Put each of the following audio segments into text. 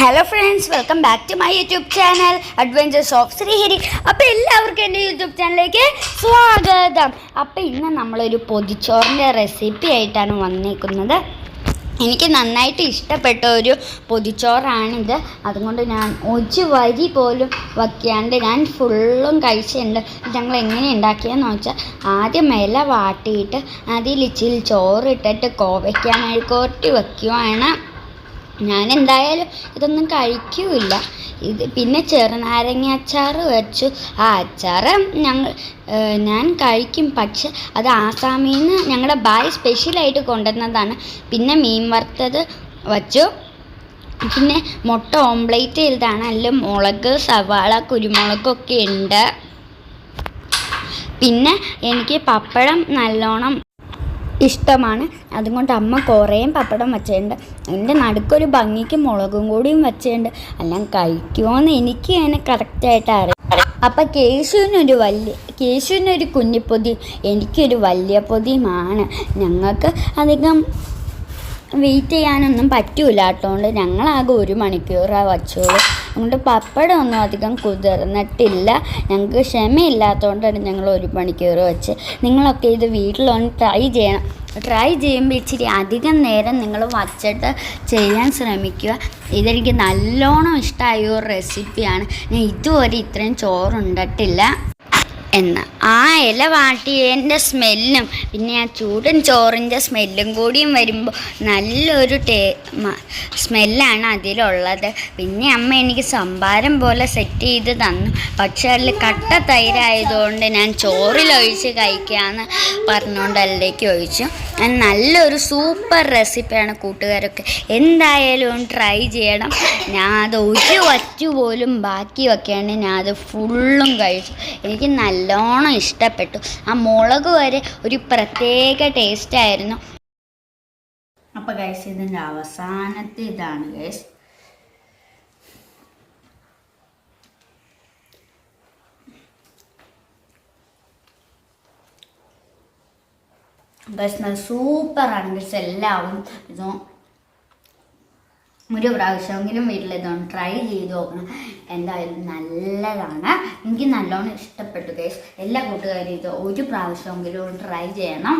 Hello friends welcome back to my YouTube channel adventures of Sreehari അപ്പോൾ എല്ലാവർക്കും എന്റെ YouTube ചാനലിലേക്ക് സ്വാഗതം. അപ്പോൾ ഇന്ന് നമ്മളൊരു പൊതിച്ചോറിന്റെ റെസിപ്പി ആയിട്ടാണ് വന്നിരിക്കുന്നത് എനിക്ക് നന്നായിട്ട് ഇഷ്ടപ്പെട്ട ഒരു പൊതിച്ചോറാണിത്. അതുകൊണ്ട് ഞാൻ ഒരു വരി പോലും വയ്ക്കാണ്ട് ഞാൻ ഫുള്ളും കഴിച്ചിട്ടുണ്ട്. ഞങ്ങൾ എങ്ങനെ ഉണ്ടാക്കിയെന്ന് വെച്ചാൽ ആദ്യം ഇല വാട്ടിയിട്ട് അതിൽ ഇച്ചിരി ചോറിട്ടിട്ട് കോവയ്ക്കാൻ മെഴുക്കോട്ടി വയ്ക്കുവാണ്. ഞാൻ എന്തായാലും ഇതൊന്നും കഴിക്കൂല ഇത് പിന്നെ ചെറുനാരങ്ങ അച്ചാർ വെച്ചു. ആ അച്ചാർ ഞങ്ങൾ ഞാൻ കഴിക്കും. പക്ഷെ അത് ആസാമിൽ നിന്ന് ഞങ്ങളുടെ ബായ് സ്പെഷ്യലായിട്ട് കൊണ്ടുവന്നതാണ്. പിന്നെ മീൻ വറുത്തത് വച്ചു. പിന്നെ മുട്ട ഓംപ്ലേറ്റ് ചെയ്തതാണ്. അല്ല മുളക് സവാള കുരുമുളകൊക്കെ ഉണ്ട്. പിന്നെ എനിക്ക് പപ്പടം നല്ലോണം ഇഷ്ടമാണ്. അതുകൊണ്ട് അമ്മ കുറേയും പപ്പടം വെച്ചിട്ടുണ്ട് എന്റെ നടുക്കൊരു ഭംഗിക്ക് മുളകും കൂടിയും വെച്ചിട്ടുണ്ട് എല്ലാം കഴിക്കുമോയെന്ന് എനിക്ക് അതിനെ കറക്റ്റായിട്ട് അറിയാം. അപ്പം കേശുവിനൊരു വലിയ കേശുവിനൊരു കുഞ്ഞിപ്പൊതി എനിക്കൊരു വലിയ പൊതിയുമാണ്. ഞങ്ങൾക്ക് അധികം വെയിറ്റ് ചെയ്യാനൊന്നും പറ്റൂല കേട്ടോണ്ട് ഞങ്ങളാകെ ഒരു മണിക്കൂറാണ് വച്ചോളൂ. അതുകൊണ്ട് പപ്പടം ഒന്നും അധികം കുതിർന്നിട്ടില്ല. ഞങ്ങൾക്ക് ക്ഷമയില്ലാത്തതുകൊണ്ടാണ് ഞങ്ങൾ ഒരു മണിക്കൂർ വെച്ച് നിങ്ങളൊക്കെ ഇത് വീട്ടിലൊന്ന് ട്രൈ ചെയ്യണം. ട്രൈ ചെയ്യുമ്പോൾ ഇച്ചിരി അധികം നേരം നിങ്ങൾ വച്ചിട്ട് ചെയ്യാൻ ശ്രമിക്കുക. ഇതെനിക്ക് നല്ലോണം ഇഷ്ടമായ ഒരു റെസിപ്പിയാണ് ഞാൻ ഇതുവരെ ഇത്രയും ചോറുണ്ടിട്ടില്ല. എന്ന്. ആ ഇല വാട്ടിയതിന്റെ സ്മെല്ലും പിന്നെ ആ ചൂടൻ ചോറിന്റെ സ്മെല്ലും കൂടിയും വരുമ്പോൾ നല്ലൊരു ടേ സ്മെല്ലാണ് അതിലുള്ളത്. പിന്നെ അമ്മ എനിക്ക് സംഭാരം പോലെ സെറ്റ് ചെയ്ത് തന്നു. പക്ഷേ അതിൽ കട്ട തൈരായതുകൊണ്ട് ഞാൻ ചോറിലൊഴിച്ച് കഴിക്കാമെന്ന് പറഞ്ഞുകൊണ്ട് അതിലേക്ക് ഒഴിച്ചു. നല്ലൊരു സൂപ്പർ റെസിപ്പിയാണ് കൂട്ടുകാരൊക്കെ. എന്തായാലും ട്രൈ ചെയ്യണം. ഞാൻ അത് ഒരു വറ്റു പോലും ബാക്കി വെക്കാണ്ട് ഞാൻ അത് ഫുള്ളും കഴിച്ചു. എനിക്ക് നല്ലോണം ഇഷ്ടപ്പെട്ടു. ആ മുളക് വരെ ഒരു പ്രത്യേക ടേസ്റ്റ് ആയിരുന്നു. അപ്പോൾ ഗൈസ് ഇതിന്റെ അവസാനത്തെ ഇതാണ് ഗൈസ് ഗൈസ് നല്ല സൂപ്പറാണ് ഗൈസ് എല്ലാവരും ഇതും ഒരു പ്രാവശ്യമെങ്കിലും വീട്ടിൽ ഇതൊന്ന് ട്രൈ ചെയ്ത് നോക്കണം. എന്തായാലും നല്ലതാണ്. എനിക്ക് നല്ലോണം ഇഷ്ടപ്പെട്ടു ഗൈസ് എല്ലാ കൂട്ടുകാരും ഇത് ഒരു പ്രാവശ്യമെങ്കിലും ട്രൈ ചെയ്യണം.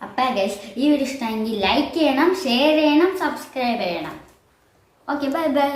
അപ്പം ഗൈസ് ഈ വീഡിയോ ഇഷ്ടമെങ്കിൽ ലൈക്ക് ചെയ്യണം ഷെയർ ചെയ്യണം സബ്സ്ക്രൈബ് ചെയ്യണം. Okay bye bye